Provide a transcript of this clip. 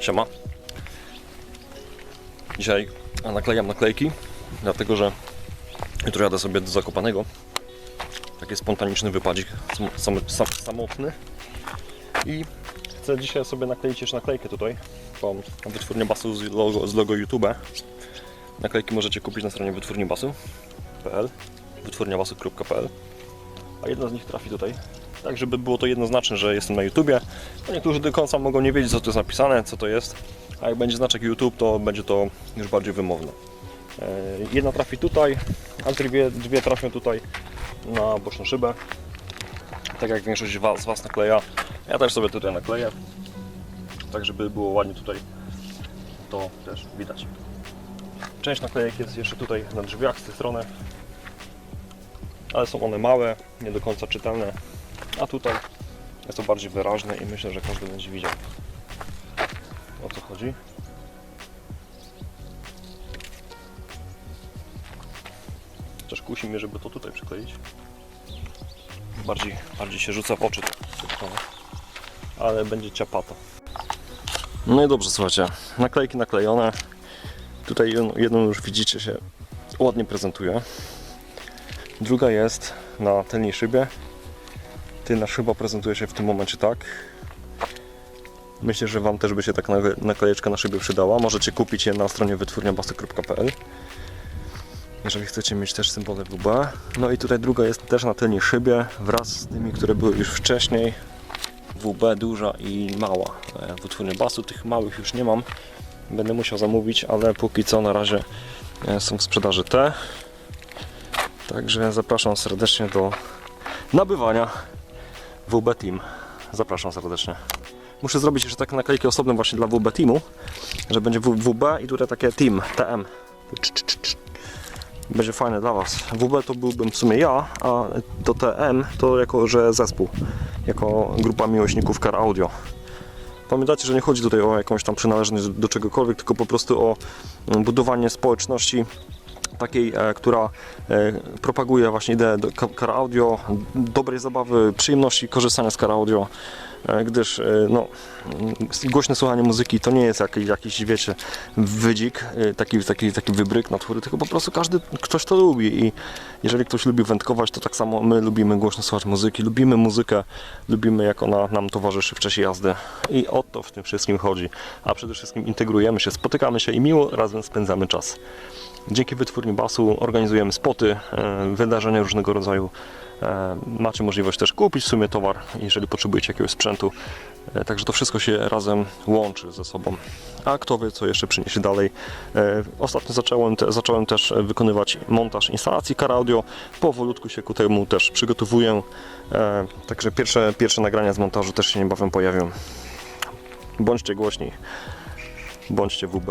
Siema. Dzisiaj naklejam naklejki, dlatego że jutro jadę sobie do Zakopanego. Taki spontaniczny wypadzik sam, sam, sam, samotny. I chcę dzisiaj sobie nakleić jeszcze naklejkę tutaj. Tą wytwórnię basu z logo, z logo YouTube. Naklejki możecie kupić na stronie wytwórniebasu.pl wytwórniabasu.pl A jedna z nich trafi tutaj. Tak, żeby było to jednoznaczne, że jestem na YouTubie. No niektórzy do końca mogą nie wiedzieć, co tu jest napisane, co to jest. A jak będzie znaczek YouTube, to będzie to już bardziej wymowne. E, Jedna trafi tutaj, a dwie, dwie trafią tutaj na boczną szybę. Tak jak większość z Was nakleja. Ja też sobie tutaj nakleję. Tak, żeby było ładnie tutaj to też widać. Część naklejek jest jeszcze tutaj na drzwiach z tej strony. Ale są one małe, nie do końca czytelne. A tutaj jest to bardziej wyraźne i myślę, że każdy będzie widział o co chodzi. Też kusi mnie, żeby to tutaj przykleić. Bardziej, bardziej się rzuca w oczy. to- Ale będzie ciapata. No i dobrze, słuchajcie. Naklejki naklejone. Tutaj jedną już widzicie się ładnie prezentuje. Druga jest na tylnej szybie. Tylna szyba prezentuje się w tym momencie tak. Myślę, że Wam też by się nakle- naklejeczka na szybie przydała. Możecie kupić je na stronie wytwórniabasy.pl jeżeli chcecie mieć też symbole WB. No i tutaj druga jest też na tylnej szybie wraz z tymi, które były już wcześniej. WB duża i mała. E, Wytwórnie basu tych małych już nie mam. Będę musiał zamówić, ale póki co na razie e, są w sprzedaży te. Także zapraszam serdecznie do nabywania WB Team. Zapraszam serdecznie. Muszę zrobić jeszcze takie naklejki osobne właśnie dla WB Teamu, że będzie WB i tutaj takie Team, TM. Będzie fajne dla Was. WB to byłbym w sumie ja, a to TM to jako, że zespół, jako grupa miłośników car audio. Pamiętajcie, że nie chodzi tutaj o jakąś tam przynależność do czegokolwiek, tylko po prostu o budowanie społeczności takiej, e, która e, propaguje właśnie ideę do ka- car audio, dobrej zabawy, przyjemności korzystania z car audio, gdyż e, no, mm, głośne słuchanie muzyki to nie jest jakiś, jakiś wiecie, wydzik, e, taki, taki, taki wybryk natury, tylko po prostu każdy, ktoś to lubi i jeżeli ktoś lubi wędkować, to tak samo my lubimy głośno słuchać muzyki, lubimy muzykę, lubimy jak ona nam towarzyszy w czasie jazdy i o to w tym wszystkim chodzi, a przede wszystkim integrujemy się, spotykamy się i miło razem spędzamy czas. Dzięki Wytwórni Basu organizujemy spoty, e, wydarzenia różnego rodzaju. E, Macie możliwość też kupić w sumie towar, jeżeli potrzebujecie jakiegoś sprzętu. E, Także to wszystko się razem łączy ze sobą. A kto wie, co jeszcze przyniesie dalej. E, Ostatnio zacząłem, te, zacząłem też wykonywać montaż instalacji car audio. Powolutku się ku temu też przygotowuję. Także pierwsze, pierwsze nagrania z montażu też się niebawem pojawią. Bądźcie głośni. Bądźcie WB.